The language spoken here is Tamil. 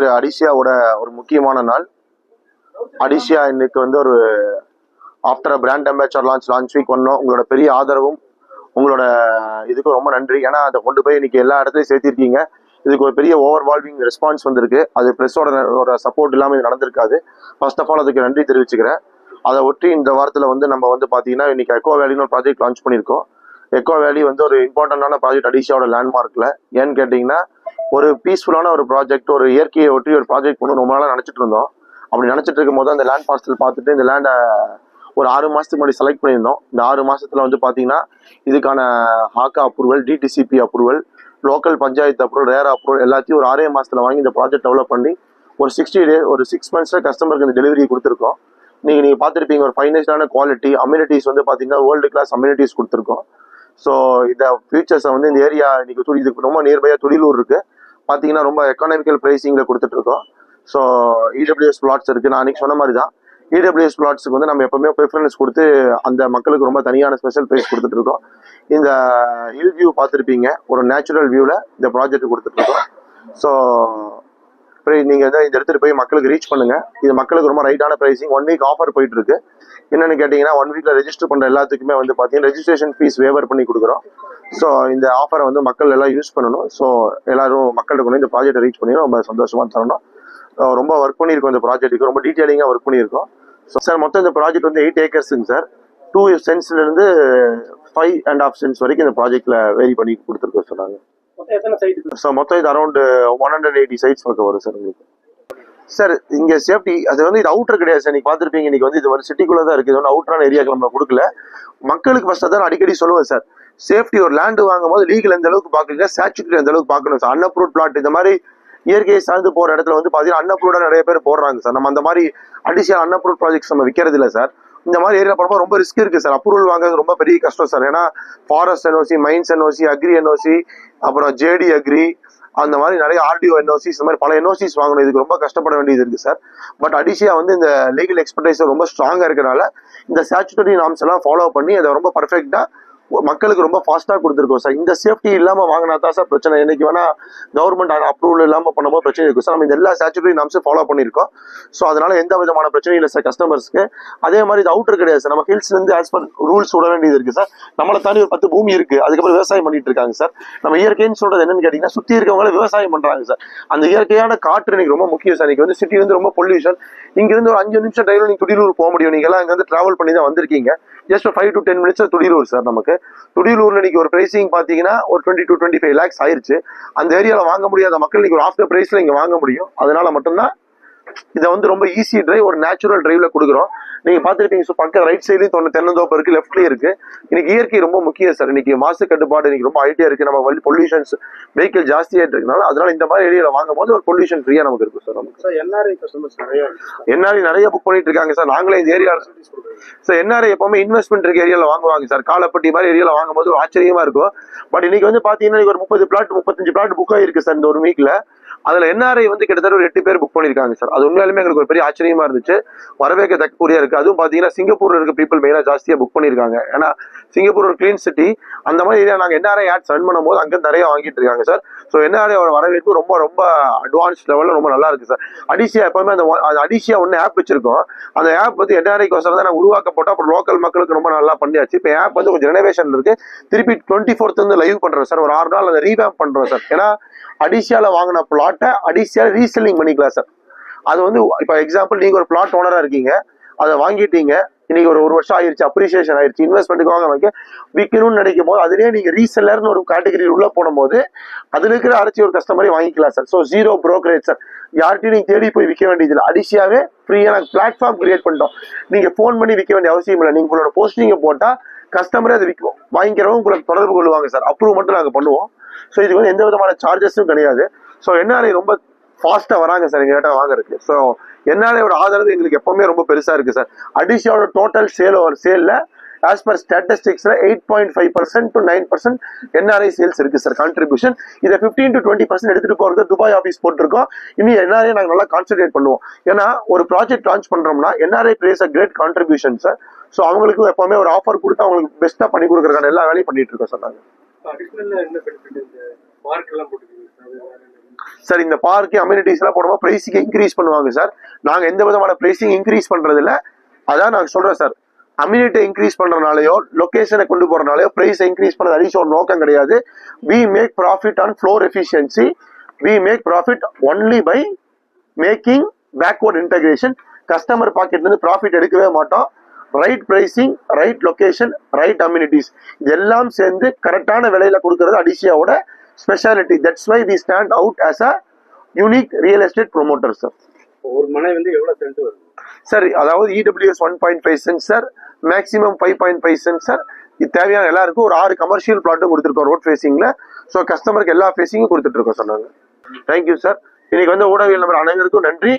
திரு அடிஷியாவோட ஒரு முக்கியமான நாள். அடிஷியா இன்னைக்கு வந்து ஒரு after brand ambassador launch launch week பண்ணோம் உங்களோட பெரிய ஆதரவும் உங்களோட இதுக்கு ரொம்ப நன்றி. ஏன்னா அதை கொண்டு போய் இன்னைக்கு எல்லா இடத்துலையும் சேர்த்திருக்கீங்க. இதுக்கு ஒரு பெரிய ஓவர் வால்விங் ரெஸ்பான்ஸ் வந்திருக்கு. அது ப்ரெஸ்ஸோட சப்போர்ட் இல்லாமல் இது நடந்திருக்காது. ஃபர்ஸ்ட் ஆஃப் ஆல் அதுக்கு நன்றி தெரிவிச்சுக்கிறேன். அதை ஒட்டி இந்த வாரத்தில் வந்து நம்ம வந்து பார்த்தீங்கன்னா இன்னைக்கு எக்கோ வேலின்னு ஒரு ப்ராஜெக்ட் லான்ச் பண்ணியிருக்கோம். எக்கோ வேலி வந்து ஒரு இம்பார்ட்டண்டான ப்ராஜெக்ட் அடிஷியாவோட லேண்ட்மார்க்கில் ஏன்னு கேட்டிங்கன்னா ஒரு பீஸ்ஃபுல்லான ஒரு ப்ராஜெக்ட் ஒரு இயற்கையை ஒட்டி ஒரு ப்ராஜெக்ட் வந்து ரொம்ப நாளாக நினச்சிட்டு இருந்தோம். அப்படி நினச்சிட்டு இருக்கும் போது அந்த லேண்ட் பார்சல் பார்த்துட்டு இந்த லேண்டை ஒரு ஆறு மாதத்துக்கு முன்னாடி செலக்ட் பண்ணியிருந்தோம். இந்த ஆறு மாதத்தில் வந்து பார்த்தீங்கன்னா இதுக்கான Hakka approval DTCP approval local panchayat approval RERA approval எல்லாத்தையும் ஒரு ஆறே மாதத்தில் வாங்கி இந்த ப்ராஜெக்ட் டெவலப் பண்ணி ஒரு சிக்ஸ்டி டே ஒரு சிக்ஸ் மந்த்ஸில் கஸ்டமருக்கு இந்த டெலிவரி கொடுத்துருக்கோம். நீங்கள் நீங்கள் பார்த்துருப்பீங்க ஒரு ஃபைனான்ஷியலான குவாலிட்டி அம்யூனிட்டிஸ் வந்து பார்த்தீங்கன்னா வேர்ல்டு கிளாஸ் அம்யூனிட்டிஸ் கொடுத்துருக்கோம். ஸோ இந்த ஃபியூச்சர்ஸை வந்து இந்த ஏரியா இன்னைக்கு இதுக்கு ரொம்ப நியர்பையாக தொழிலூர் இருக்குது பார்த்தீங்கன்னா ரொம்ப எக்கனாமிக்கல் ப்ரைஸிங்கில் கொடுத்துட்ருக்கோம். ஸோ இடபிள்யூஎஸ் பிளாட்ஸ் இருக்குது நான் அன்றைக்கி சொன்ன மாதிரி தான் இடபிள்யூஎஸ் பிளாட்ஸுக்கு வந்து நம்ம எப்போவுமே ப்ரிஃபரன்ஸ் கொடுத்து அந்த மக்களுக்கு ரொம்ப தனியான ஸ்பெஷல் ப்ரைஸ் கொடுத்துட்ருக்கோம். இந்த ஹில் வியூ பார்த்துருப்பீங்க. ஒரு நேச்சுரல் வியூவில் இந்த ப்ராஜெக்ட் கொடுத்துட்ருக்கோம். ஸோ ஸோ நீங்கள் வந்து இந்த இடத்துல போய் மக்களுக்கு ரீச் பண்ணுங்க. இது மக்களுக்கு ரொம்ப ரைட்டான ப்ரைஸிங் ஒன் வீக் ஆஃபர் போயிட்டு இருக்கு என்னன்னு கேட்டிங்கன்னா ஒன் வீக்கில் ரெஜிஸ்டர் பண்ணுற எல்லாத்துக்குமே வந்து பார்த்தீங்கன்னா ரெஜிஸ்ட்ரேஷன் ஃபீஸ் வேவர் பண்ணி கொடுக்குறோம். ஸோ இந்த ஆஃபரை வந்து மக்கள் எல்லாம் யூஸ் பண்ணணும். ஸோ எல்லாரும் மக்கள்கிட்ட கொண்டு இந்த ப்ராஜெக்ட்டை ரீச் பண்ணி ரொம்ப சந்தோஷமா தரணும். ரொம்ப ஒர்க் பண்ணியிருக்கோம் இந்த ப்ராஜெக்ட்டுக்கு ரொம்ப டீட்டெயிலிங்காக ஒர்க் பண்ணியிருக்கோம். ஸோ சார் மொத்தம் இந்த ப்ராஜெக்ட் வந்து எயிட் ஏக்கர்ஸுங்க சார் டூ சென்ஸ்லேருந்து ஃபைவ் அண்ட் ஆஃப் சென்ஸ் வரைக்கும் இந்த ப்ராஜெக்ட்ல வேரி பண்ணி கொடுத்துருக்கோம் சொன்னாங்க ஸோ மொத்தம் இது around one hundred eighty sites பக்கம் வரும் சார் உங்களுக்கு. சார் இங்க சேஃப்டி அது வந்து இது அவுட்டர் கிடையாது சார் நீங்க பார்த்துருப்பீங்க இன்னைக்கு வந்து இது வந்து சிட்டிக்குள்ள தான் இருக்கு. இது வந்து அவுட்டரான ஏரியாக்கு நம்ம கொடுக்கல. மக்களுக்கு ஃபர்ஸ்ட் தான் அடிக்கடி சொல்லுவேன் சார் சேஃப்டி ஒரு லேண்டு வாங்கும் போது லீகல் எந்த அளவுக்கு பார்க்குறீங்க? ஸ்டாச்சுட்டரி எந்த அளவுக்கு பார்க்கணும்? சார்? அன்அப்ரூவ் பிளாட் இந்த மாதிரி இயற்கையை சார்ந்து போகிற இடத்துல வந்து பார்த்தீங்கன்னா அன்அப்ரூவ்டா நிறைய பேர் போடுறாங்க சார். நம்ம அந்த மாதிரி அடிஷனல் அன்அப்ரூவ் ப்ராஜெக்ட்ஸ் நம்ம விற்கிறது இல்லை சார். இந்த மாதிரி ஏரியா போடும்போது ரொம்ப ரிஸ்க் இருக்குது சார். அப்ரூவல் வாங்குறது ரொம்ப பெரிய கஷ்டம் சார். ஏன்னா forest NOC mines NOC agri NOC அப்புறம் ஜேடி அக்ரி அந்த மாதிரி நிறைய ஆர்டிஓ என்ஓசிஸ் இந்த மாதிரி பல என்ஓசிஸ் வாங்கணும். இதுக்கு ரொம்ப கஷ்டப்பட வேண்டியது இருக்குது சார். பட் அடிஷியா வந்து இந்த லீகல் எக்ஸ்பர்டைஸ் ரொம்ப ஸ்ட்ராங்காக இருக்கிறனால இந்த ஸ்டாச்சுட்டரி நாம்ஸ் எல்லாம் ஃபாலோ பண்ணி அதை ரொம்ப பர்ஃபெக்டாக மக்களுக்கு ரொம்ப ஃபாஸ்ட்டாக கொடுத்துருக்கோம் சார் இந்த சேஃப்டி இல்லாமல் வாங்கினா தான் சார் பிரச்சனை. என்னைக்கு வேணா கவர்மெண்ட் அப்ரூவல் இல்லாமல் பண்ணும்போது பிரச்சனை இருக்கும். சார் நம்ம இந்த எல்லா ஸ்டாச்சுட்டரி நம்ம ஃபாலோ பண்ணியிருக்கோம். ஸோ அதனால எந்த விதமான பிரச்சனையும் இல்லை சார் கஸ்டமர்ஸ்க்கு அதே மாதிரி இது அவுட்டர் கிடையாது சார் நம்ம ஹில்ஸ்லேருந்து ஆஸ் பர் ரூல்ஸ் விட வேண்டியது இருக்குது சார் நம்மளை தாண்டி ஒரு பத்து பூமி இருக்குது அதுக்கப்புறம் விவசாயம் பண்ணிட்டு இருக்காங்க சார் நம்ம இயற்கைன்னு சொல்கிறது என்னன்னு கேட்டிங்கன்னா சுற்றி இருக்கவங்களே விவசாயம் பண்ணுறாங்க சார் அந்த இயற்கையான காற்று எனக்கு ரொம்ப முக்கியம் சார் இன்னைக்கு வந்து சிட்டி வந்து ரொம்ப பொல்யூஷன் இங்கேருந்து ஒரு அஞ்சு நிமிஷம் டிரைவர் நீங்கள் துடிலூர் போக முடியும். நீங்கள் எல்லாம் இங்க வந்து ட்ராவல் பண்ணி தான் வந்திருக்கீங்க. Just five to ten minutes Thudiyalur sir நமக்கு. துடியலூர்ல இன்னைக்கு ஒரு பிரைசிங் பாத்தீங்கன்னா ஒரு twenty to twenty five lakhs ஆயிருச்சு. அந்த ஏரியாவில் வாங்க முடியாத மக்கள் இன்னைக்கு ஒரு ஆஃப் த பிரைஸ்ல இங்க வாங்க முடியும். அதனால மட்டும்தான் இதை வந்து ரொம்ப ஈஸி டிரைவ் ஒரு நேச்சுரல் டிரைவ்ல கொடுக்குறோம். நீங்க பாத்துருப்பீங்க ஸோ பக்கம் ரைட் சைட்லயும் தொண்ணூறு தென்னந்தோப்பு இருக்கு லெஃப்ட்லயும் இருக்கு. இன்னைக்கு இயற்கை ரொம்ப முக்கியம் சார் இன்னைக்கு மாசு கட்டுப்பாடு இன்னைக்கு ரொம்ப ஐடியா இருக்கு. நம்ம வழி பொல்யூஷன்ஸ் வெஹிக்கிள் ஜாஸ்தியாயிட்டு இருக்கனால அதனால இந்த மாதிரி ஏரியால வாங்கும் போது ஒரு பொல்யூஷன் ஃப்ரீயா நமக்கு இருக்கும் சார் நமக்கு. சார் என்ஆர்ஐ கஸ்டமர்ஸ் நிறைய என்ஆர்ஐ நிறைய புக் பண்ணிட்டு இருக்காங்க சார் நாங்களே இந்த ஏரியா சார் என்ஆர்ஐ எப்பவுமே இன்வெஸ்ட்மெண்ட் இருக்க ஏரியால வாங்குவாங்க சார் காலப்பட்டி மாதிரி ஏரியால வாங்கும்போது ஒரு ஆச்சரியமா இருக்கும். பட் இன்னைக்கு வந்து பாத்தீங்கன்னா ஒரு முப்பது பிளாட் முப்பத்தஞ்சு பிளாட் புக் ஆயிருக்கு சார் இந்த ஒரு வீக்ல அதுல என்ஆர்ஐ வந்து கிட்டத்தட்ட ஒரு எட்டு பேர் புக் பண்ணிருக்காங்க சார் அது உண்மையாலுமே எங்களுக்கு ஒரு பெரிய ஆச்சரியமா இருந்துச்சு. வரவேற்க தக்கக்கூடிய இருக்கு. அதுவும் பாத்தீங்கன்னா சிங்கப்பூர்ல இருக்க பீப்புள் மெயினா ஜாஸ்தியா புக் பண்ணிருக்காங்க. ஏன்னா சிங்கப்பூர் ஒரு கிளீன் சிட்டி அந்த மாதிரி ஏரியா நாங்க என்ஆர்ஐ ஆட்ஸ் ரன் பண்ணும்போது அங்க நிறைய வாங்கிட்டு இருக்காங்க சார் ஸோ என்ஆர்ஐ வரவேற்பு ரொம்ப ரொம்ப அட்வான்ஸ் லெவல்ல ரொம்ப நல்லா இருக்கு சார் அடிசியா எப்பவுமே அந்த அடிசியா ஒன்று ஆப் வச்சிருக்கோம். அந்த ஆப் வந்து என்ஆர்ஐக்கு வசரம் தான் நாங்கள் உருவாக்கப்பட்டோம். அப்புறம் லோக்கல் மக்களுக்கு ரொம்ப நல்லா பண்ணியாச்சு. இப்போ ஆப் வந்து கொஞ்சம் ரெனோவேஷன் இருக்கு. திருப்பி டுவெண்ட்டி ஃபோர்த் வந்து லைவ் பண்றோம் சார் ஒரு ஆறு நாள் அதை ரீவேம் பண்றோம் சார் ஏன்னா அடிசியாவில் வாங்கின பிளாட்டை அடிஷியால ரீசெல்லிங் பண்ணிக்கலாம் சார் அது வந்து இப்போ எக்ஸாம்பிள் நீங்கள் ஒரு பிளாட் ஓனராக இருக்கீங்க அதை வாங்கிட்டீங்க இன்னைக்கு ஒரு ஒரு வருஷம் ஆயிடுச்சு அப்ரிசியேஷன் ஆயிடுச்சு இன்வெஸ்ட்மெண்ட்டுக்கு வாங்க வைக்க விற்கணும்னு நினைக்கும் போது அதுலேயே நீங்கள் ரீசெல்லர்னு ஒரு கேட்டகரி உள்ளே போடும்போது அதில் இருக்கிற அரைச்சி ஒரு கஸ்டமரை வாங்கிக்கலாம் sir so zero brokerage sir யார்கிட்டையும் நீங்கள் தேடி போய் விற்க வேண்டியதில்லை. அடிஷியாவே ஃப்ரீயாக நாங்கள் பிளாட்ஃபார்ம் கிரியேட் பண்ணிட்டோம். நீங்கள் ஃபோன் பண்ணி விற்க வேண்டிய அவசியம் இல்லை. நீங்கள் உங்களோட போஸ்டிங்கை போட்டால் கஸ்டமரே அதை விற்கும். வாங்கிக்கிறவங்க உங்களுக்கு தொடர்பு கொள்வாங்க சார் அப்ரூவ் மட்டும் நாங்கள் பண்ணுவோம். ஸோ இதுக்கு வந்து எந்த விதமான சார்ஜஸும் கிடையாது. ஸோ என்ஆர்ஐ ரொம்ப ஃபாஸ்ட்டாக வராங்க சார் எங்க கிட்ட வாங்குறதுக்கு. ஸோ என்ஆர்ஐயோட ஆதரவு எங்களுக்கு எப்பவுமே ரொம்ப பெருசாக இருக்குது சார் அடிஷியாவோட டோட்டல் சேல் ஒரு சேலில் as per ஸ்டாட்டிஸ்டிக்ஸில் eight point five percent to nine percent NRI sales இருக்குது சார் கான்ட்ரிபியூஷன் இதை ஃபிஃப்டீன் டு டுவெண்ட்டி பர்சன்ட் எடுத்துகிட்டு போகிறது துபாய் ஆஃபீஸ் போட்டிருக்கோம். இனி என்ஆர்ஐ நாங்கள் நல்லா கான்சென்ட்ரேட் பண்ணுவோம். ஏன்னா ஒரு ப்ராஜெக்ட் லான்ச் பண்ணுறோம்னா NRI plays a great contribution sir so அவங்களுக்கு எப்பவுமே ஒரு ஆஃபர் கொடுத்து அவங்களுக்கு பெஸ்ட்டாக பண்ணி கொடுக்குறதுக்கான எல்லா வேலையும் பண்ணிட்டு இருக்கோம் சார் நாங்கள் சார் இந்த பார்க்கு அம்யூனிட்டிஸ் எல்லாம் போடும்போது பிரைசிங் இன்க்ரீஸ் பண்ணுவாங்க சார் நாங்க எந்த விதமான ப்ரைஸிங் இன்க்ரீஸ் பண்றது இல்ல அதான் நாங்க சொல்கிறேன் சார் அம்யூனிட்டி இன்க்ரீஸ் பண்றதுனாலயோ லொகேஷனை கொண்டு போறதுனாலயோ பிரைஸ் இன்க்ரீஸ் பண்ணது அடிச்சு ஒரு நோக்கம் கிடையாது. We make profit on floor efficiency we make profit only by making backward integration customer பாக்கெட்ல இருந்து ப்ராஃபிட் எடுக்கவே மாட்டோம். Right pricing right location right amenities இதெல்லாம் சேர்ந்து கரெக்டான விலையில கொடுக்கறது அடிசியாவோட speciality that's why we stand out as a unique real estate promoter sir ஒரு மனை வந்து எவ்வளவு சென்ட் வரும்? சார் அதாவது EWS one point five cent sir maximum five point five cent sir இது தேவையான எல்லாருக்கும் ஒரு ஆறு கமர்ஷியல் பிளாட்டும் கொடுத்துருக்கோம் ரோட் ஃபேசிங்ல ஸோ கஸ்டமருக்கு எல்லா ஃபேஸிங்கும் கொடுத்துட்டு இருக்கோம் சொன்னாங்க தேங்க்யூ சார் இன்னைக்கு வந்து ஊடகவியல் நம்பர் அனைவருக்கும் நன்றி.